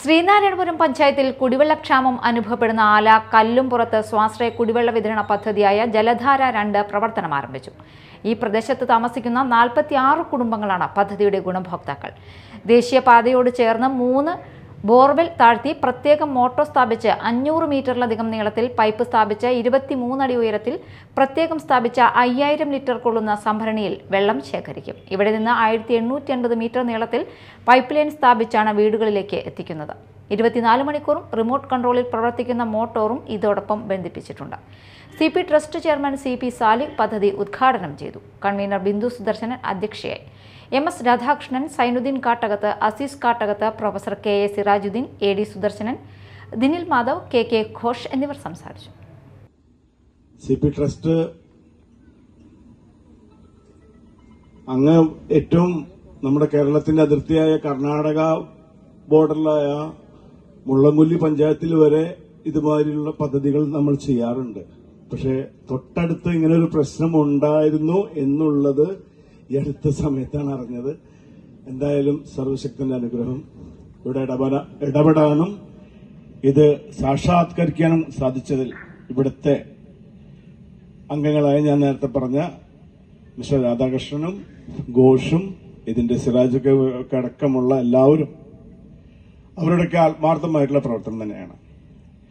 ശ്രീനാരായണപുരം പഞ്ചായത്തിൽ കുടിവെള്ളക്ഷാമം അനുഭവപ്പെടുന്ന ആല കല്ലുംപുറത്ത് സ്വാശ്രയ കുടിവെള്ള വിതരണ പദ്ധതിയായ ജലധാര രണ്ട് പ്രവർത്തനം ആരംഭിച്ചു. ഈ പ്രദേശത്ത് താമസിക്കുന്ന നാൽപ്പത്തി കുടുംബങ്ങളാണ് പദ്ധതിയുടെ ഗുണഭോക്താക്കൾ. ദേശീയപാതയോട് ചേർന്ന് മൂന്ന് ബോർവെൽ താഴ്ത്തി പ്രത്യേകം മോട്ടോർ സ്ഥാപിച്ച് അഞ്ഞൂറ് മീറ്ററിലധികം നീളത്തിൽ പൈപ്പ് സ്ഥാപിച്ച് ഇരുപത്തിമൂന്നടി ഉയരത്തിൽ പ്രത്യേകം സ്ഥാപിച്ച അയ്യായിരം ലിറ്റർ കൊള്ളുന്ന സംഭരണിയിൽ വെള്ളം ശേഖരിക്കും. ഇവിടെ നിന്ന് ആയിരത്തി മീറ്റർ നീളത്തിൽ പൈപ്പ് ലൈൻ സ്ഥാപിച്ചാണ് വീടുകളിലേക്ക് എത്തിക്കുന്നത്. ഇരുപത്തിനാല് മണിക്കൂറും റിമോട്ട് കൺട്രോളിൽ പ്രവർത്തിക്കുന്ന മോട്ടോറും ഇതോടൊപ്പം ബന്ധിപ്പിച്ചിട്ടുണ്ട്. C P trust chairman C P Salih പദ്ധതി ഉദ്ഘാടനം ചെയ്തു. കൺവീനർ ബിന്ദു സുദർശനൻ അധ്യക്ഷയായി. M S Radhakrishnan Zainuddin Kattakath Azeez Kattakath professor K A Sirajuddin A D Sudarsanan Dinil Madhav K K Ghosh എന്നിവർ സംസാരിച്ചു. സി പി ട്രസ്റ്റ് അങ്ങ് ഏറ്റവും നമ്മുടെ കേരളത്തിന്റെ അതിർത്തിയായ കർണാടക ബോർഡറിലായ മുള്ളംകൊല്ലി പഞ്ചായത്തിൽ വരെ ഇതുമാതിരിയുള്ള പദ്ധതികൾ നമ്മൾ ചെയ്യാറുണ്ട്. പക്ഷേ തൊട്ടടുത്ത് ഇങ്ങനെ ഒരു പ്രശ്നം ഉണ്ടായിരുന്നു എന്നുള്ളത് ഈ അടുത്ത സമയത്താണ് അറിഞ്ഞത്. എന്തായാലും സർവശക്തന്റെ അനുഗ്രഹം ഇവിടെ ഇടപെട ഇടപെടാനും ഇത് സാക്ഷാത്കരിക്കാനും സാധിച്ചതിൽ ഇവിടുത്തെ അംഗങ്ങളായ ഞാൻ നേരത്തെ പറഞ്ഞ മിസ്റ്റർ രാധാകൃഷ്ണനും ഘോഷും ഇതിന്റെ സിറാജൊക്കെ അടക്കമുള്ള എല്ലാവരും അവരുടെയൊക്കെ ആത്മാർത്ഥമായിട്ടുള്ള പ്രവർത്തനം തന്നെയാണ്.